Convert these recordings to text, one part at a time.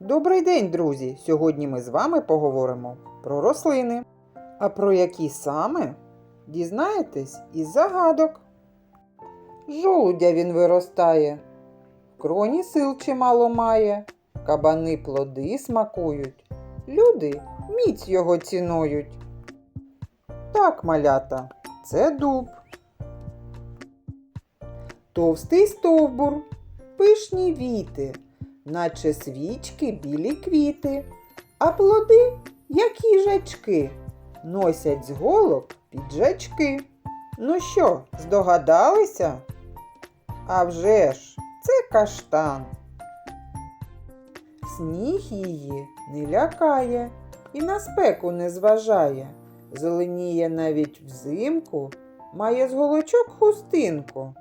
Добрий день, друзі! Сьогодні ми з вами поговоримо про рослини. А про які саме дізнаєтесь із загадок. Жолудя він виростає, в кроні сил чимало має, кабани плоди смакують, люди міць його цінують. Так, малята, це дуб. Товстий стовбур, пишні віти, наче свічки білі квіти, а плоди, як їжачки, носять з голок піджачки. Ну що, здогадалися? А вже ж, це каштан. Сніг її не лякає і на спеку не зважає. Зеленіє навіть взимку, має з голочок хустинку.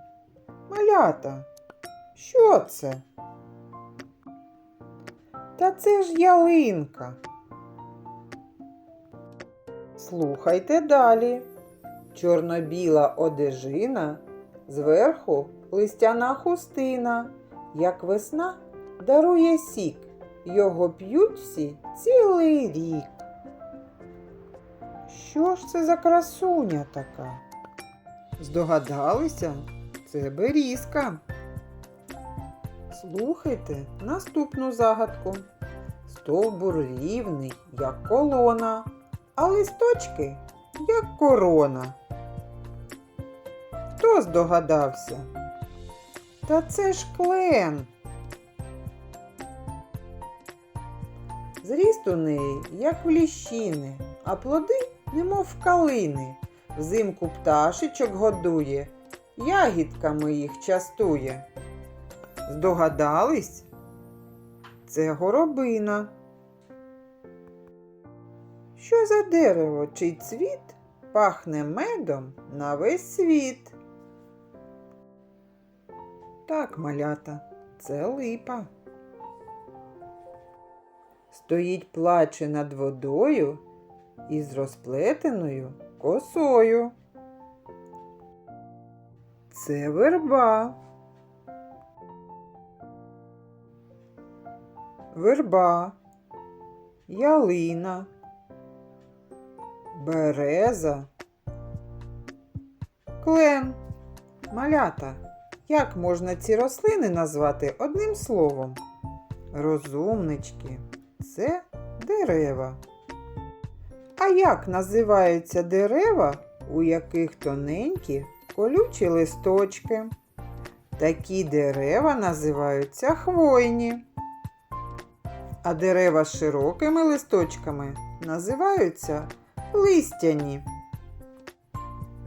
Малята, що це? Та це ж ялинка. Слухайте далі. Чорно-біла одежина, зверху листяна хустина, як весна дарує сік, його п'ють всі цілий рік. Що ж це за красуня така? Здогадалися? Це берізка. Слухайте наступну загадку. Стовбур рівний, як колона, а листочки, як корона. Хто здогадався? Та це ж клен. Зріст у неї, як в ліщини, а плоди, немов калини. Взимку пташечок годує, ягідками їх частує. Здогадались? Це горобина. Що за дерево, чий цвіт пахне медом на весь світ? Так, малята, це липа. Стоїть плаче над водою із розплетеною косою. Це верба. Верба, ялина, береза, клен, малята. Як можна ці рослини назвати одним словом? Розумнички, це дерева. А як називаються дерева, у яких тоненькі колючі листочки? Такі дерева називаються хвойні. А дерева широкими листочками називаються листяні.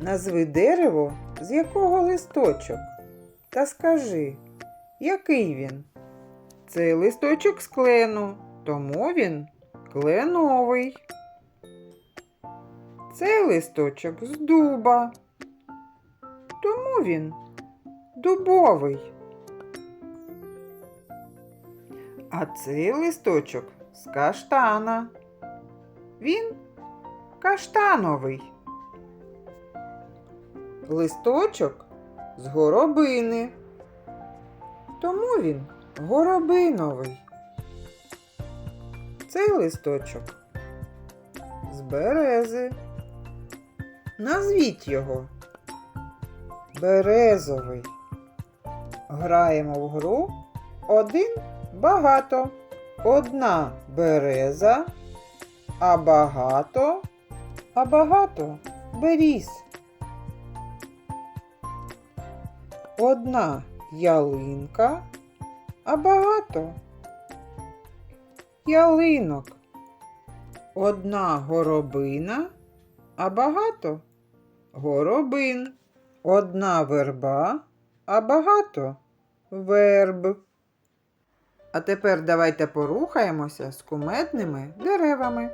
Назви дерево, з якого листочок. Та скажи, який він? Цей листочок з клену, тому він кленовий. Цей листочок з дуба, тому він дубовий. А цей листочок з каштана. Він каштановий. Листочок з горобини. Тому він горобиновий. Цей листочок з берези. Назвіть його. Березовий. Граємо в гру один багато. Одна береза, а багато, а багато беріз. Одна ялинка, а багато ялинок. Одна горобина, а багато горобин. Одна верба, а багато верб. А тепер давайте порухаємося з куметними деревами.